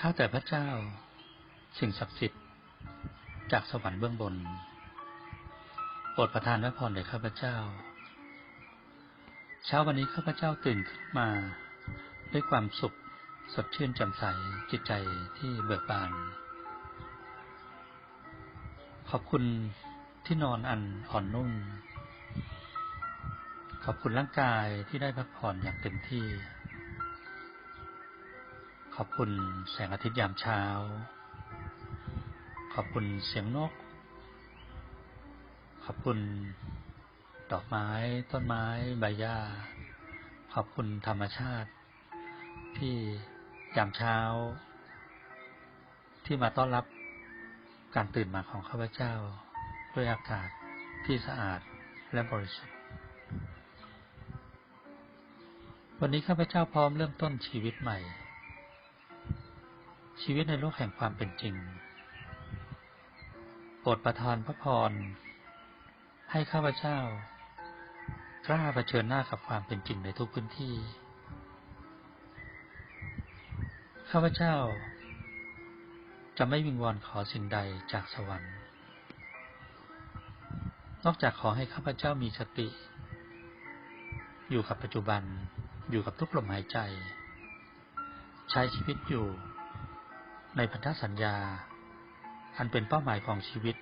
ข้าแต่พระเจ้า สิ่งศักดิ์สิทธิ์ จากสวรรค์เบื้องบนโปรดประทานพระพรแด่ข้าพเจ้า เช้าวันนี้ข้าพเจ้าตื่นขึ้นมา ด้วยความสุขสดชื่นแจ่มใสจิตใจที่เบิกบาน ขอบคุณที่นอนอันอ่อนนุ่ม ขอบคุณร่างกายที่ได้พักผ่อนอย่างเต็มที่ ขอบคุณแสงอาทิตย์ยามเช้า ขอบคุณเสียงนก ขอบคุณดอกไม้ ต้นไม้ ใบหญ้า ขอบคุณธรรมชาติ ที่ยามเช้า ที่มาต้อนรับการตื่นมาของข้าพเจ้า ด้วยอากาศที่สะอาดและบริสุทธิ์ วันนี้ข้าพเจ้าพร้อมเริ่มต้นชีวิตใหม่ ชีวิตในโลกแห่งความเป็นจริง โปรดประทานพระพร ให้ข้าพเจ้ากล้าเผชิญหน้ากับความเป็นจริงในทุกพื้นที่ ข้าพเจ้า จะไม่วิงวอนขอสิ่งใดจากสวรรค์ นอกจากขอให้ข้าพเจ้ามีสติ อยู่กับปัจจุบัน อยู่กับทุกลมหายใจ ใช้ชีวิตอยู่ ในพันธสัญญา อันเป็นเป้าหมายของชีวิต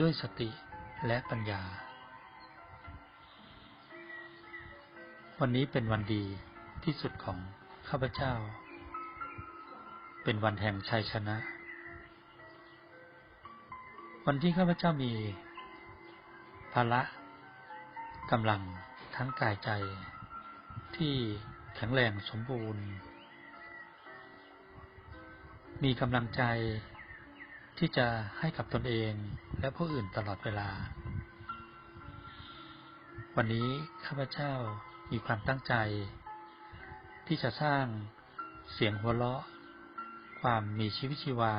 ด้วยสติและปัญญา วันนี้เป็นวันดีที่สุดของข้าพเจ้า เป็นวันแห่งชัยชนะ วันที่ข้าพเจ้ามีภาระกำลังทั้งกายใจที่แข็งแรงสมบูรณ์ มีกำลังใจที่จะให้กับตนเองและผู้อื่นตลอดเวลา วันนี้ข้าพเจ้ามีความตั้งใจ ที่จะสร้างเสียงหัวเราะ ความมีชีวิตชีวา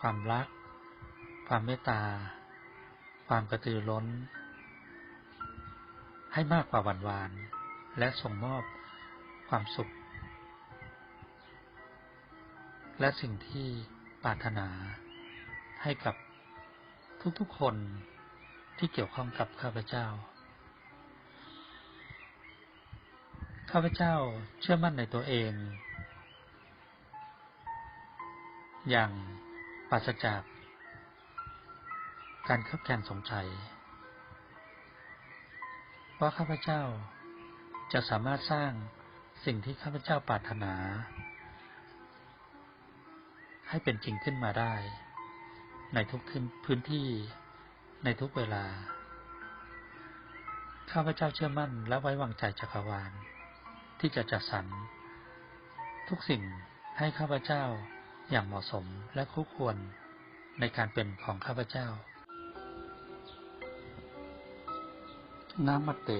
ความรัก ความเมตตา ความกระตือร้น ให้มากกว่าหวันหวาน และส่งมอบความสุข และสิ่งที่ปรารถนาให้กับทุกๆคนที่เกี่ยวข้องกับข้าพเจ้า ข้าพเจ้าเชื่อมั่นในตัวเอง อย่างปราศจากการขับแคนสงสัยว่าข้าพเจ้าจะสามารถสร้างสิ่งที่ข้าพเจ้าปรารถนา ให้เป็นจริงขึ้นมาได้ ในทุกพื้นที่ในทุกเวลา ข้าพเจ้าเชื่อมั่นและไว้วางใจจักรวาล ที่จะจัดสรรทุกสิ่งให้ข้าพเจ้าอย่างเหมาะสมและคู่ควรในการเป็นของข้าพเจ้า น้ำมัตเต